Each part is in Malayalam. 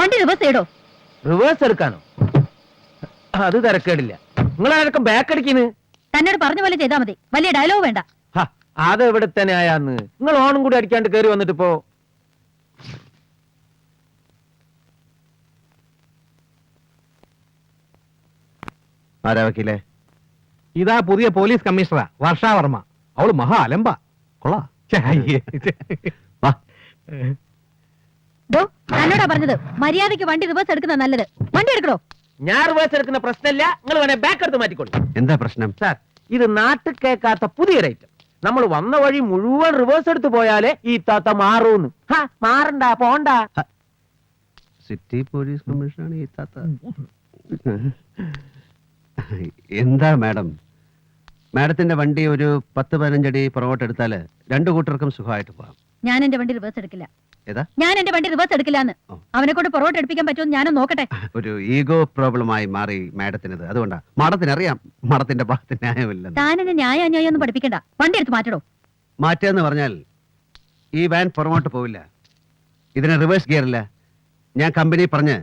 വണ്ടി റിവേഴ്സ് ചെയ്തോ റിവേഴ്സ് എടുക്കാനോ? അത് തിരക്കേടില്ല. നിങ്ങളാരൊക്കെ ബാക്ക് അടിക്കുന്നു തന്നോട് പറഞ്ഞ പോലെ ചെയ്താൽ മതി. വലിയ ഡയലോഗ് വേണ്ട. അത് എവിടെ തന്നെ ആയാന്ന് നിങ്ങൾ ഓണും കൂടി അടിക്കാണ്ട് കയറി വന്നിട്ട് പോ. ആരാ വക്കീലെ? ഇതാ പുതിയ പോലീസ് കമ്മീഷണറാ വർഷാവർമ്മ. അവൾ മഹാ അലമ്പ. കൊള്ളാ. വാ. തന്നോടാ പറഞ്ഞത്. മര്യാദയ്ക്ക് വണ്ടി റിവേഴ്സ് എടുക്കുന്ന നല്ലത്. വണ്ടി എടുക്കണോ ഞാൻ റിവേഴ്സ് എടുക്കുന്ന പ്രശ്നമില്ല. നിങ്ങൾ വേണേ ബാക്ക് എടുത്ത് മാറ്റിക്കോളൂ. എന്താ പ്രശ്നം? സാർ ഇത് നാട്ടിൽ കേൾക്കാത്ത പുതിയ ഐറ്റം നമ്മൾ വന്ന വഴി മുഴുവൻ റിവേഴ്സ് എടുത്ത് പോയാലേ ഈ താത്ത മാറൂന്ന്. ഹാ, മാറണ്ട പോണ്ട. സിറ്റി പോലീസ് കമ്മീഷനാണ് ഈ താത്ത. എന്താ മാഡം? മാഡത്തിന്റെ വണ്ടി ഒരു പത്ത് പതിനഞ്ചടി പുറകോട്ട് എടുത്താൽ രണ്ടു കൂട്ടർക്കും സുഖമായിട്ട് പോവാം ഞാൻ എന്റെ വണ്ടി റിവേഴ്സ് എടുക്കില്ല. ഏതാ? ഞാൻ എന്റെ വണ്ടി റിവേഴ്സ് എടുക്കില്ലാന്ന്. ഓ. അവനെ കൊണ്ട് പുറകോട്ട് എടുപ്പിക്കാൻ പറ്റുമെന്ന് ഞാനും നോക്കട്ടെ. ഒരു ഈഗോ പ്രോബ്ലമായി മാറി മാഡത്തിനത്. അതുകൊണ്ടാ. മാഡത്തിന് അറിയാം മാഡത്തിന്റെ ഭാഗത്ത് ന്യായമില്ലെന്ന്. താൻ എന്നെ ന്യായ അന്യായം ഒന്നും പഠിപ്പിക്കണ്ട. വണ്ടി എടുത്ത് മാറ്റടോ. മാറ്റുകയെന്ന് പറഞ്ഞാൽ ഈ വാൻ പുറകോട്ട് പോവില്ല. ഇതിന് റിവേഴ്സ് ഗിയർ ഇല്ല ഞാൻ കമ്പനി പറഞ്ഞ്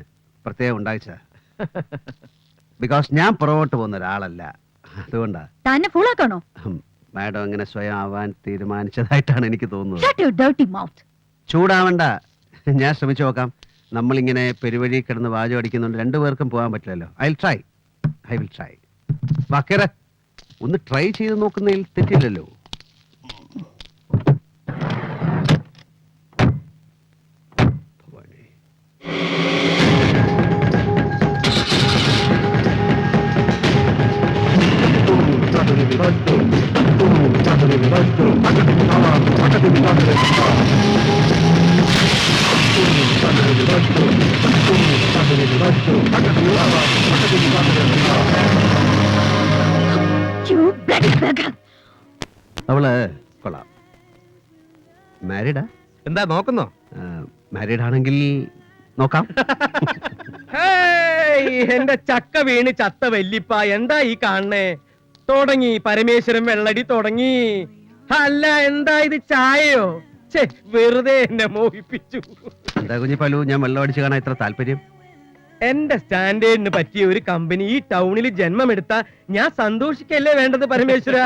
പ്രത്യേകം ഉണ്ടായിച്ച. ബിക്കോസ് ഞാൻ പുറകോട്ട് പോകുന്ന ഒരാളല്ല. അതുകൊണ്ടാ. തന്നെ ഫുള്ളാക്കണോ ആക്കണോ? മാഡം അങ്ങനെ സ്വയം ആവാൻ തീരുമാനിച്ചതായിട്ടാണ് എനിക്ക് തോന്നുന്നത്. ഷട്ട് യുവർ ഡർട്ടി മൗത്ത് ചൂടാവണ്ട. ഞാൻ ശ്രമിച്ചു നോക്കാം. നമ്മളിങ്ങനെ പെരുവഴി കിടന്ന് വാചം അടിക്കുന്നുണ്ട് രണ്ടുപേർക്കും പോകാൻ പറ്റില്ലല്ലോ. I try I will try വാക്കേറ ഒന്ന് ട്രൈ ചെയ്ത് നോക്കുന്നതിൽ തെറ്റില്ലല്ലോ. അവൾ കൊള്ളാം. മാരീഡാ? എന്താ നോക്കുന്നോ? മാരീഡ് ആണെങ്കിൽ നോക്കാം. എന്റെ ചക്ക വീണ് ചത്ത വല്ലിപ്പ എന്താ ഈ കാണണേ തുടങ്ങി പരമേശ്വരൻ വെള്ളടി തുടങ്ങി. അല്ല എന്താ ഇത് ചായയോ? വെറുതെ എന്നെ മോഹിപ്പിച്ചു. എന്താ പലു ഞാൻ വെള്ളം അടിച്ചു കാണാൻ ഇത്ര താല്പര്യം? എന്റെ സ്റ്റാൻഡേർഡിന് പറ്റിയ ഒരു കമ്പനി ഈ ടൗണിൽ ജന്മമെടുത്ത ഞാൻ സന്തോഷിക്കല്ലേ വേണ്ടത് പരമേശ്വര?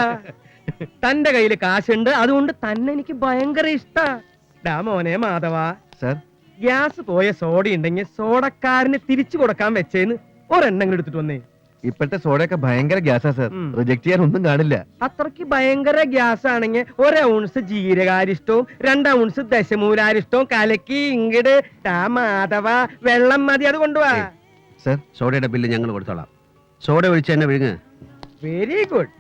തന്റെ കയ്യിൽ കാശുണ്ട് അതുകൊണ്ട് തന്നെ എനിക്ക് ഭയങ്കര ഇഷ്ടാ. ഡാ മോനെ മാധവ സർ. ഗ്യാസ് പോയ സോഡ ഉണ്ടെങ്കിൽ സോഡക്കാരന് തിരിച്ചു കൊടുക്കാൻ വെച്ചേന്ന് ഒരെണ്ണം എടുത്തിട്ട് വന്നേ. ഇപ്പോഴത്തെ സോഡയൊക്കെ ഭയങ്കര ഗ്യാസാ സർ. ഉം. റിജക്ട് ചെയ്യാൻ ഒന്നും കാണില്ല. അത്രയ്ക്ക് ഭയങ്കര ഗ്യാസ് ആണെങ്കിൽ ഒരൗൺസ് ഔൺസ് ജീരകാരിഷ്ടവും രണ്ട് ഔൺസ് ദശമൂലാരിഷ്ടവും കലക്കി ഇങ്ങട്. ഡാ മാധവ വെള്ളം മതി അത് കൊണ്ടുപോവാ സർ സോഡയുടെ ബില്ല് ഞങ്ങൾ കൊടുത്തോളാം. സോഡ ഒഴിച്ച് തന്നെ വിഴുങ്ങ്. വെരി ഗുഡ്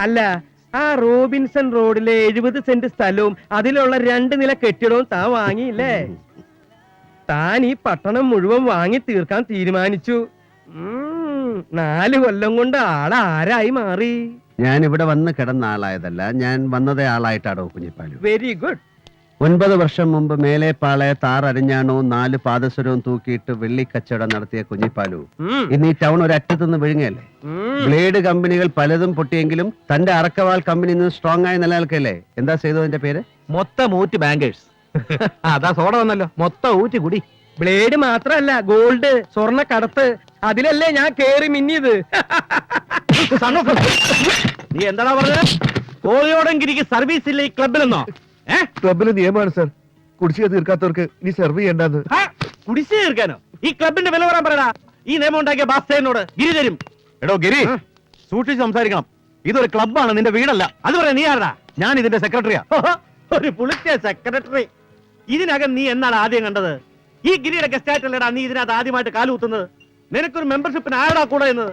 അല്ല ആ റോബിൻസൺ റോഡിലെ എഴുപത് സെന്റ് സ്ഥലവും അതിലുള്ള രണ്ട് നില കെട്ടിടവും താൻ വാങ്ങിയില്ലേ? താൻ ഈ പട്ടണം മുഴുവൻ വാങ്ങി തീർക്കാൻ തീരുമാനിച്ചു. നാല് കൊല്ലം കൊണ്ട് ആളാരായി മാറി? ഞാൻ ഇവിടെ വന്ന് കിടന്ന ആളായതല്ല ഞാൻ വന്നതേ ആളായിട്ടാടോ കുഞ്ഞിപ്പാലു. വെരി ഗുഡ് ഒൻപത് വർഷം മുമ്പ് മേലെപ്പാളെ താറരിഞ്ഞാണോ നാല് പാദസ്വരവും തൂക്കിയിട്ട് വെള്ളിക്കച്ചവടം നടത്തിയ കുഞ്ഞിപ്പാലു. ഇന്ന് ഈ ടൗൺ ഒരറ്റത്തു നിന്ന് വിഴുങ്ങല്ലേ ബ്ലേഡ് കമ്പനികൾ പലതും പൊട്ടിയെങ്കിലും തന്റെ അറക്കവാൾ കമ്പനി ഇന്ന് സ്ട്രോങ് ആയി നിലനിൽക്കല്ലേ എന്താ ചെയ്തു അതിന്റെ പേര്? മൊത്തം ഊറ്റ് ബാങ്കേഴ്സ്. അതാ സോഡ വന്നല്ലോ. മൊത്തം ഊറ്റ് കുടി. ബ്ലേഡ് മാത്രല്ല ഗോൾഡ് സ്വർണ കടത്ത് അതിലല്ലേ ഞാൻ കേറി മിന്നിയത്. നീ എന്താടാ പറഞ്ഞത് കോളിയോടെങ്കിരിക്ക് സർവീസ് ഇല്ല ഈ ക്ലബിലെന്നോ ക്ലബിലെ നിയമമാണ് സർ. കുടിശ്ശിക തീർക്കാത്തവർക്ക് ഇനി സെർവ് ചെയ്യേണ്ടെന്ന് കുടിശ്ശിക തീർക്കാനോ? ഈ ക്ലബിന്റെ വില പറയാൻ പറയടാ. ഈ നിയമം ഉണ്ടാക്കിയ ബാസ്തേനോട് ഗിരി തരും. എടോ ഗിരി. സൂക്ഷിച്ച് സംസാരിക്കണം. ഇതൊരു ക്ലബാണ് നിന്റെ വീടല്ല. അത് പറയാ നീ ആരടാ? ഞാൻ ഇതിന്റെ സെക്രട്ടറിയാ. ഒരു പുളിച്ച സെക്രട്ടറി. ഇതിനകം നീ എന്നാണ് ആദ്യം കണ്ടത്? ഈ ഗിരിയുടെ ഗസ്റ്റ് അല്ലടാ നീ ഇതിനകത്ത് ആദ്യമായിട്ട് കാലുകുത്തുന്നത് നിനക്കൊരു മെമ്പർഷിപ്പിന് ആരടാ കൂടെ എന്നത്?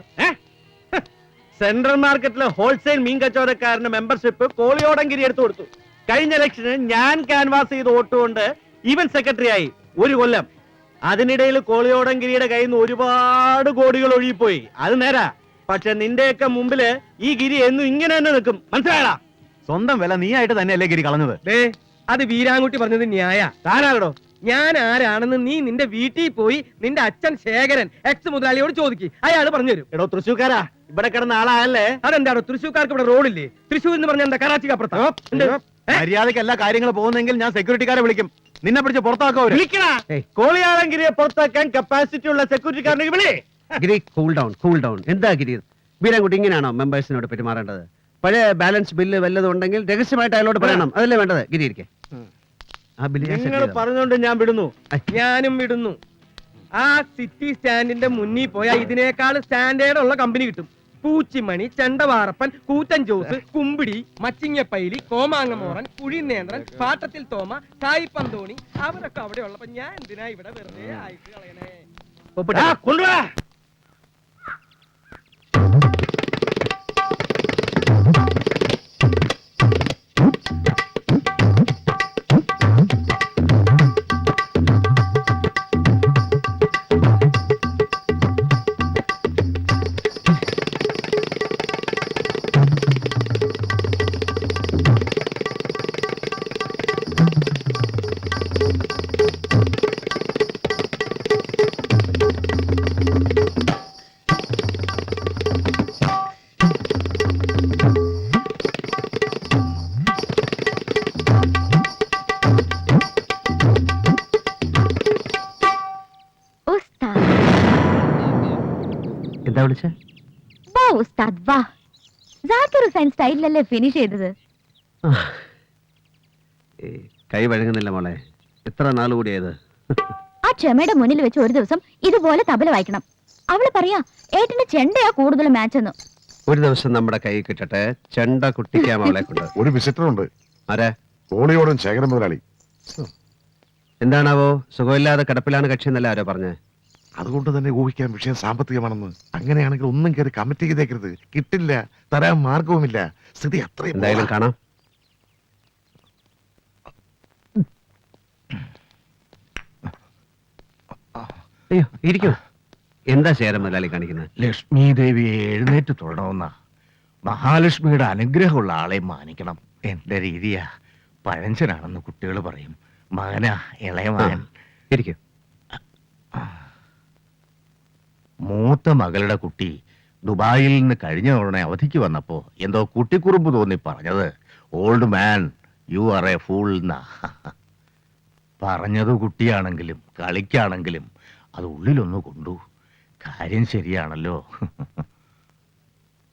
സെൻട്രൽ മാർക്കറ്റിലെ ഹോൾസെയിൽ മീൻ കച്ചവടക്കാരന് മെമ്പർഷിപ്പ് കോളിയോടങ്കിരി എടുത്തു കൊടുത്തു. കഴിഞ്ഞ ഇലക്ഷന് ഞാൻ ക്യാൻവാസ് ചെയ്ത് വോട്ടുകൊണ്ട് ഇവൻ സെക്രട്ടറി ആയി ഒരു കൊല്ലം. അതിനിടയിൽ കോളിയോടങ്കിരിയുടെ കയ്യിൽ നിന്ന് ഒരുപാട് കോടികൾ ഒഴുകിപ്പോയി. അത് നേരാ. പക്ഷെ നിന്റെയൊക്കെ മുമ്പിൽ ഈ ഗിരി എന്നും ഇങ്ങനെ തന്നെ നിൽക്കും. മനസ്സിലായടാ? സ്വന്തം വില നീ ആയിട്ട് തന്നെയല്ലേ ഗിരി കളഞ്ഞത്? ദേ അത് വീരാൻകുട്ടി പറഞ്ഞത് ന്യായ. താനാകടോ ഞാൻ ആരാണെന്ന് നീ നിന്റെ വീട്ടിൽ പോയി നിന്റെ അച്ഛൻ ശേഖരൻ എക്സ് മുതലാളിയോട് ചോദിക്കും. അയാൾ പറഞ്ഞു തരും എടോ തൃശ്ശൂക്കാരാ ഇവിടെ കിടന്ന ആളായല്ലേ? അതെന്താണോ തൃശ്ശൂർക്കാർക്ക് ഇവിടെ റോഡില്ലേ തൃശ്ശൂർ എന്ന് പറഞ്ഞാൽ എന്താ? കറാച്ചിക്ക് അപ്പുറത്താ എന്ത്? ഏ? മര്യാദയ്ക്ക് എല്ലാ കാര്യങ്ങളും പോകുന്നെങ്കിൽ ഞാൻ സെക്യൂരിറ്റിക്കാരെ വിളിക്കും. നിന്നെ പിടിച്ച് പുറത്താക്കോ. കോളിയാളങ്കിരിയെ പുറത്താക്കാൻ കപ്പാസിറ്റി ഉള്ള സെക്യൂരിറ്റിക്കാരനെ വിളി. Giri cool down cool down എന്താ ഗിരി? ഇങ്ങനെയാണോ മെമ്പേഴ്സിനോട് പെരുമാറേണ്ടത്? പഴയ ബാലൻസ് ബില്ല് വല്ലതും ഉണ്ടെങ്കിൽ രഹസ്യമായിട്ട് അയാളോട് പറയണം. അതല്ലേ വേണ്ടത്? ഗിരി ഇരിക്കെ. നിങ്ങൾ പറഞ്ഞുകൊണ്ട് പറഞ്ഞോണ്ട് ഞാൻ വിടുന്നു. ഞാനും വിടുന്നു. ആ സിറ്റി സ്റ്റാൻഡിന്റെ മുന്നിൽ പോയാൽ ഇതിനേക്കാൾ സ്റ്റാൻഡേർഡ് ഉള്ള കമ്പനി കിട്ടും. പൂച്ചിമണി ചെണ്ടവാറപ്പൻ കൂറ്റൻ ജോസ് കുമ്പിടി മച്ചിങ്ങപ്പൈലി കോമാങ്ങമോറൻ കുഴിനേന്ദ്രൻ പാട്ടത്തിൽ തോമ സായിപ്പന്തോണി അവരൊക്കെ അവിടെ ഉള്ളപ്പോ ഞാൻ എന്തിനാ ഇവിടെ വെറുതെ ആയിട്ട് കളയണേ? കൊണ്ടുവാ. വിളിച്ചേ? വാ ഉസ്താദ് വാ. ജാക്കിർ ഹുസൈൻ സ്റ്റൈലിലല്ലേ ഫിനിഷ് ചെയ്തത്? കൈ വഴങ്ങുന്നില്ല മോളെ. എത്ര നാൾ കൂടിയത് ആ ക്ഷമയുടെ മുന്നിൽ വെച്ച് ഒരു ദിവസം ഇതുപോലെ തബല വായിക്കണം. അവൾ പറയാ ഏട്ടന്റെ ചെണ്ടയാ കൂടുതൽ മാച്ച് എന്ന് ഒരു ദിവസം നമ്മുടെ കൈ കിട്ടട്ടെ. ചെണ്ട കുട്ടിക്കാം അവളെ കൊണ്ട്. ഒരു വിസിറ്റർ ഉണ്ട് ആരാ? കോളിയോടും ശേഖരൻ മുതലാളി. എന്താണാവോ സുഖമില്ലാതെ കിടപ്പിലാണ് കക്ഷി എന്നല്ല ആരോ പറഞ്ഞേ? അതുകൊണ്ട് തന്നെ ഊഹിക്കാൻ വിഷയം സാമ്പത്തികമാണെന്ന്. അങ്ങനെയാണെങ്കിൽ ഒന്നും കയറി കമ്മിറ്റ് ചെയ്തേക്കരുത്. കിട്ടില്ല തരാൻ മാർഗവുമില്ല. സ്ഥിതി അത്രയും എന്തായാലും കാണാം. അയ്യോ ഇരിക്കൂ. എന്താ ശേരം മുതലാളി കാണിക്കുന്നത്? ലക്ഷ്മി ദേവിയെ എഴുന്നേറ്റ് തൊഴണമെന്ന മഹാലക്ഷ്മിയുടെ അനുഗ്രഹമുള്ള ആളെ മാനിക്കണം. എന്റെ രീതിയാ. പഴഞ്ചനാണെന്ന് കുട്ടികൾ പറയും. മകനാ ഇളയ മകൻ ഇരിക്കൂ. മൂത്ത മകളുടെ കുട്ടി ദുബായിൽ നിന്ന് കഴിഞ്ഞ ഉടനെ അവധിക്ക് വന്നപ്പോ എന്തോ കുട്ടിക്കുറുമ്പ് തോന്നി പറഞ്ഞത്. Old man you are a fool എന്നാ പറഞ്ഞത് കുട്ടിയാണെങ്കിലും കളിക്കാണെങ്കിലും അത് ഉള്ളിലൊന്ന് കൊണ്ടു. കാര്യം ശരിയാണല്ലോ.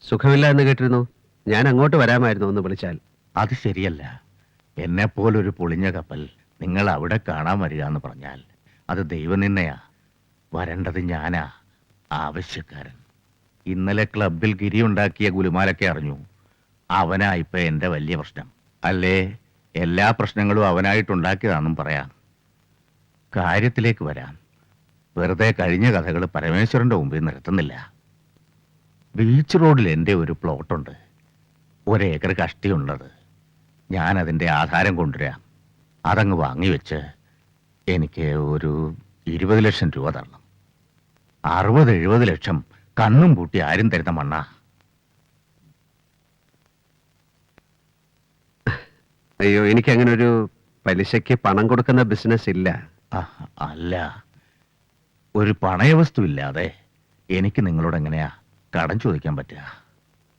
സുഖമില്ല എന്ന് കേട്ടിരുന്നു. ഞാൻ അങ്ങോട്ട് വരാമായിരുന്നു ഒന്ന് വിളിച്ചാൽ. അത് ശരിയല്ല. എന്നെ പോലൊരു പൊളിഞ്ഞ കപ്പൽ നിങ്ങൾ അവിടെ കാണാൻ വരിക എന്ന് പറഞ്ഞാൽ അത് ദൈവനിന്നയാ വരേണ്ടത് ഞാനാ. ആവശ്യക്കാരൻ. ഇന്നലെ ക്ലബിൽ ഗിരി ഉണ്ടാക്കിയ ഗുലുമാലൊക്കെ അറിഞ്ഞു. അവനാ ഇപ്പൊ എന്റെ വലിയ പ്രശ്നം. അല്ലേ? എല്ലാ പ്രശ്നങ്ങളും അവനായിട്ടുണ്ടാക്കിയതാണെന്നും പറയാം. കാര്യത്തിലേക്ക് വരാം. വെറുതെ കഴിഞ്ഞ കഥകൾ പരമേശ്വരന്റെ മുമ്പിൽ നിർത്തുന്നില്ല ബീച്ച് റോഡിൽ എന്റെ ഒരു പ്ലോട്ടുണ്ട്. ഒരേക്കർ കഷ്ടിയുള്ളത്. ഞാൻ അതിന്റെ ആധാരം കൊണ്ടുവരാം. അതങ്ങ് വാങ്ങിവെച്ച് എനിക്ക് ഒരു ഇരുപത് ലക്ഷം രൂപ തരണം. അറുപത് എഴുപത് ലക്ഷം കണ്ണും പൂട്ടി ആരും തരുന്ന മണ്ണ. അയ്യോ എനിക്ക് അങ്ങനെ ഒരു പലിശയ്ക്ക് പണം കൊടുക്കുന്ന ബിസിനസ് ഇല്ല. അല്ല. ഒരു പണയവസ്തു ഇല്ലാതെ എനിക്ക് നിങ്ങളോട് എങ്ങനെയാ കടം ചോദിക്കാൻ പറ്റുക?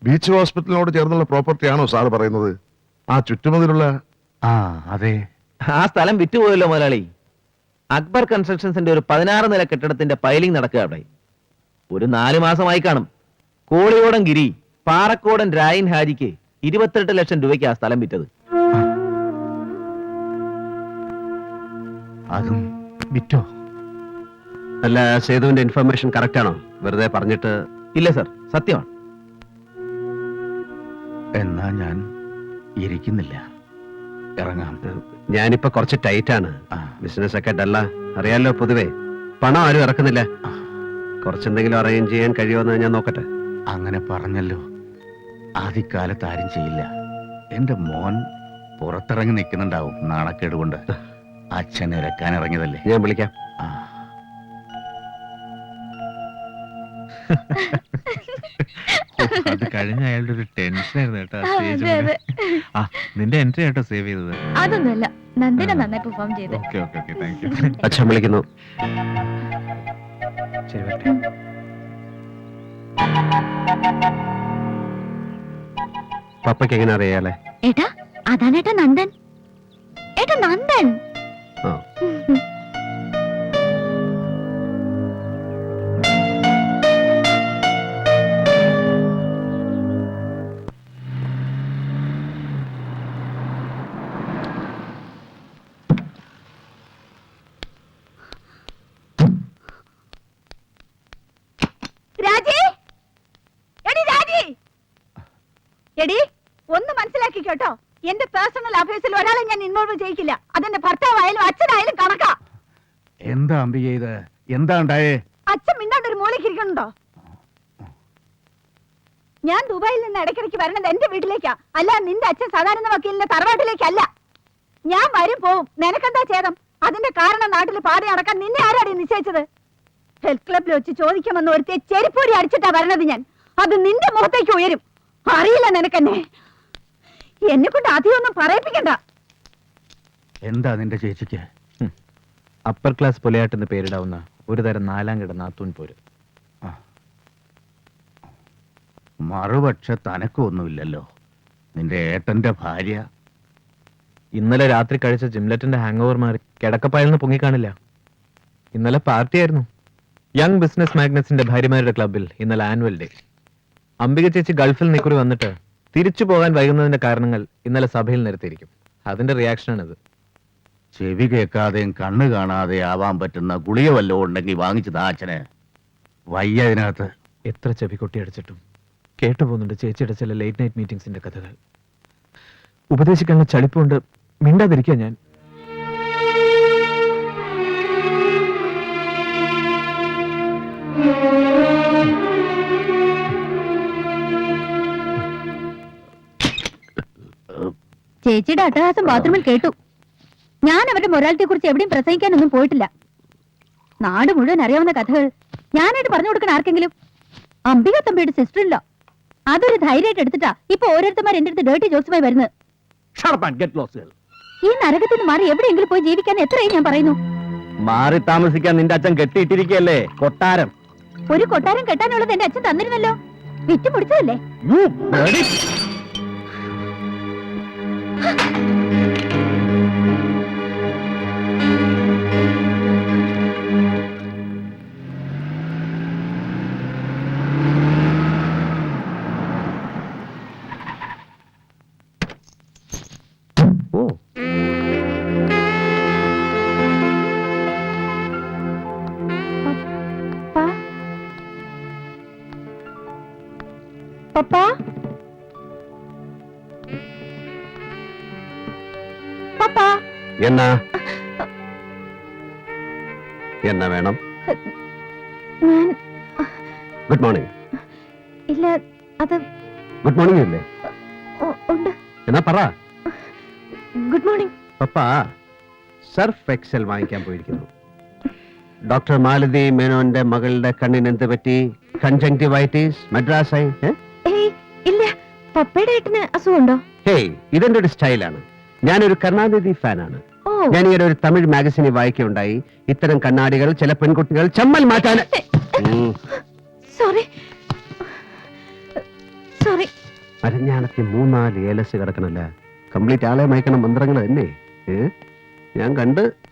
ബീച്ച് ഹോസ്പിറ്റലിനോട് ചേർന്നുള്ള പ്രോപ്പർട്ടി ആണോ സാർ പറയുന്നത്? ആ ചുറ്റുമതിലുള്ള ആ അതെ. ആ സ്ഥലം വിറ്റുപോയല്ലോ മുതലാളി. അക്ബർ കൺസ്ട്രക്ഷൻസിന്റെ ഒരു പതിനാറ് നില കെട്ടിടത്തിന്റെ പൈലിംഗ് നടക്കുക അവിടെ. ഒരു നാല് മാസമായി കാണും. കോളിയോടൻ ഗിരി പാറക്കോടൻ രായൻ ഹാജിക്ക് ഇരുപത്തെട്ട് ലക്ഷം രൂപയ്ക്ക് ആ സ്ഥലം വിറ്റത്. അതും വിറ്റോ? അല്ല സേതുവിന്റെ ഇൻഫർമേഷൻ കറക്റ്റ് ആണോ? വെറുതെ പറഞ്ഞിട്ട് ഇല്ല സർ. സത്യമാണ്. എന്നാ ഞാൻ ഇരിക്കുന്നില്ല. ഇറങ്ങാം. ഞാനിപ്പോ കുറച്ച് ടൈറ്റ് ആണ്. ബിസിനസ് ഒക്കെ ഡല്ല അറിയാലോ പൊതുവേ പണം ആരും ഇറക്കുന്നില്ല. കുറച്ചെന്തെങ്കിലും അറേഞ്ച് ചെയ്യാൻ കഴിയുമെന്ന് ഞാൻ നോക്കട്ടെ. അങ്ങനെ പറഞ്ഞല്ലോ. ആദ്യകാലത്ത് ആരും ചെയ്യില്ല. എന്റെ മോൻ പുറത്തിറങ്ങി നിൽക്കുന്നുണ്ടാവും നാണക്കേട് കൊണ്ട്. അച്ഛൻ ഇറക്കാൻ ഇറങ്ങിയതല്ലേ? ഞാൻ വിളിക്കാം. ആ. കഴിഞ്ഞ അയാളുടെ ഒരു ടെൻഷൻ ആയിരുന്നു കേട്ടോ ആ, അതെ, അതെ. ആ നിന്റെ എൻട്രി ആട്ടോ സേവ് ചെയ്തത്? അതൊന്നുമല്ല. നന്ദിന നന്നായി പെർഫോം ചെയ്ത്. Okay okay okay thank you അച്ഛൻ വിളിക്കുന്നു. ശരി വരട്ടെ പപ്പയ്ക്ക് എങ്ങനെ അറിയാലേ ഏട്ടാ അതാണ് ഏട്ടാ നന്ദൻ. ഏട്ടാ നന്ദൻ. ആ. എടി ഒന്ന് മനസ്സിലാക്കി കേട്ടോ. എന്റെ പേഴ്സണൽ അഫയേഴ്സിൽ ഒരാളെ ഞാൻ ഇൻവോൾവ് ചെയ്യിക്കില്ല. അതെന്റെ ഭർത്താവായാലും അച്ഛനായാലും കണക്കാ. എന്താ അംബിക ഇത് എന്താ ഉണ്ടായേ? അച്ഛൻ മിണ്ടാണ്ട് ഒരു മൂലയ്ക്ക് ഇരിക്കണുണ്ടോ ഞാൻ ദുബായിൽ നിന്ന് ഇടയ്ക്കിടയ്ക്ക് വരണത് എന്റെ വീട്ടിലേക്കാ. അല്ല നിന്റെ അച്ഛൻ സാധാരണ വക്കീലിന്റെ തറവാട്ടിലേക്കല്ല. ഞാൻ വരും പോവും. നിനക്കെന്താ ഛേദം? അതിന്റെ കാരണം നാട്ടിൽ പാടി നടക്കാൻ നിന്നെ ആരാടി നിശ്ചയിച്ചത്? ഹെൽത്ത് ക്ലബിൽ വെച്ച് ചോദിക്കാമെന്ന് ഒരുത്തെ ചെരിപ്പൂരി അടിച്ചിട്ടാ വരണത് ഞാൻ. അത് നിന്റെ മുഖത്തേക്ക് ഉയരും. അറിയില്ല നിനക്കെന്നെ. എന്നെ കൊണ്ട് അധികമൊന്നും പറയിപ്പിക്കണ്ട. എന്താ നിന്റെ ചേച്ചിക്ക്? അപ്പർ ക്ലാസ് പുലയാട്ടെന്ന് പേരിടാവുന്ന ഒരു തരം നാലാം കിട നാത്തൂൻ പോര്. മറുപക്ഷ തനക്കൊന്നുമില്ലല്ലോ നിന്റെ ഏട്ടന്റെ ഭാര്യ. ഇന്നലെ രാത്രി കഴിച്ച ജിംലറ്റിന്റെ ഹാങ് ഓവർ മാറി കിടക്കപ്പായിൽ നിന്ന് പൊങ്ങിക്കാണില്ല. ഇന്നലെ പാർട്ടിയായിരുന്നു. യങ് ബിസിനസ് മാഗ്നസിന്റെ ഭാര്യമാരുടെ ക്ലബിൽ ഇന്നലെ ആനുവൽ ഡേ അംബിക ചേച്ചി ഗൾഫിൽ നിക്കുറി വന്നിട്ട് തിരിച്ചു പോകാൻ വൈകുന്നതിന്റെ കാരണങ്ങൾ ഇന്നലെ സഭയിൽ നിരത്തിയിരിക്കും. അതിന്റെ റിയാക്ഷനാണിത് ചെവി കേൾക്കാതെയും കണ്ണ് കാണാതെ ആവാൻ പറ്റുന്ന ഗുളിക വല്ലതും ഉണ്ടെങ്കിൽ വാങ്ങിച്ചത് അച്ഛന്. വയ്യ അതിനകത്ത് എത്ര ചെവി കൊട്ടി അടിച്ചിട്ടും കേട്ടുപോകുന്നുണ്ട് ചേച്ചിയുടെ ചില ലേറ്റ് നൈറ്റ് മീറ്റിംഗ്സിന്റെ കഥകൾ. ഉപദേശിക്കാനുള്ള ചളിപ്പുണ്ട്. മിണ്ടാതിരിക്കുക ഞാൻ. ചേച്ചിയുടെ അട്ടഹാസം ബാത്റൂമിൽ കേട്ടു. ഞാൻ അവരുടെ മൊറാലിറ്റിയെ കുറിച്ച് എവിടെയും പ്രസംഗിക്കാനൊന്നും പോയിട്ടില്ല. നാട് മുഴുവൻ അറിയാവുന്ന കഥകൾ ഞാനായിട്ട് പറഞ്ഞു കൊടുക്കണ ആർക്കെങ്കിലും? അംബിക തമ്പിയുടെ സിസ്റ്റർ ഇല്ല അതൊരു ധൈര്യമായിട്ട് എടുത്തിട്ടാ ഇപ്പൊ ഓരോരുത്തമാർ എന്റെ അടുത്ത് ഡേട്ടി ജോസുമായി വരുന്നത്. ഈ നരകത്തിൽ നിന്ന് മാറി എവിടെയെങ്കിലും പോയി ജീവിക്കാൻ എത്രയും ഞാൻ പറയുന്നു? മാറി താമസിക്കാൻ നിന്റെ അച്ഛൻ കെട്ടിയിട്ടിരിക്കല്ലേ കൊട്ടാരം. ഒരു കൊട്ടാരം കെട്ടാനുള്ളത് എന്റെ അച്ഛൻ തന്നിരുന്നല്ലോ. വിറ്റ് എന്നാ? എന്നാ വേണം? ഞാൻ ഗുഡ് മോർണിംഗ് ഇല്ല അത് ഗുഡ് മോർണിംഗ് ഇല്ലേ ഉ- ഉണ്ട്. എന്നാ പറ. ഗുഡ് മോർണിംഗ് പപ്പ സർഫ് എക്സൽ വാങ്ങിക്കാൻ പോയിരിക്കുന്നു. ഡോക്ടർ മാലതി മേനോന്റെ മകളുടെ കണ്ണിന് എന്ത് പറ്റി? കൺജങ്ടിവൈറ്റിസ് മദ്രാസായി ഏയ് ഇല്ല. പപ്പയുടെ ഏട്ടന് അസുഖമുണ്ടോ? ഹേയ് ഇതെന്റെ ഒരു സ്റ്റൈലാണ്. ഞാനൊരു കരുണാനിധി ഫാനാണ്. ഈയിടെ ഒരു തമിഴ് മാഗസിനിൽ വായിക്കുകയുണ്ടായി. ഇത്തരം കണ്ണാടികൾ ചില പെൺകുട്ടികൾ ചമ്മൽ മാറ്റാൻ. സോറി സോറി മൂന്നാൽ ഏലസ് കിടക്കണല്ല? കംപ്ലീറ്റ് ആളെ മയക്കണ മന്ത്രങ്ങൾ തന്നെ? ഞാൻ കണ്ട്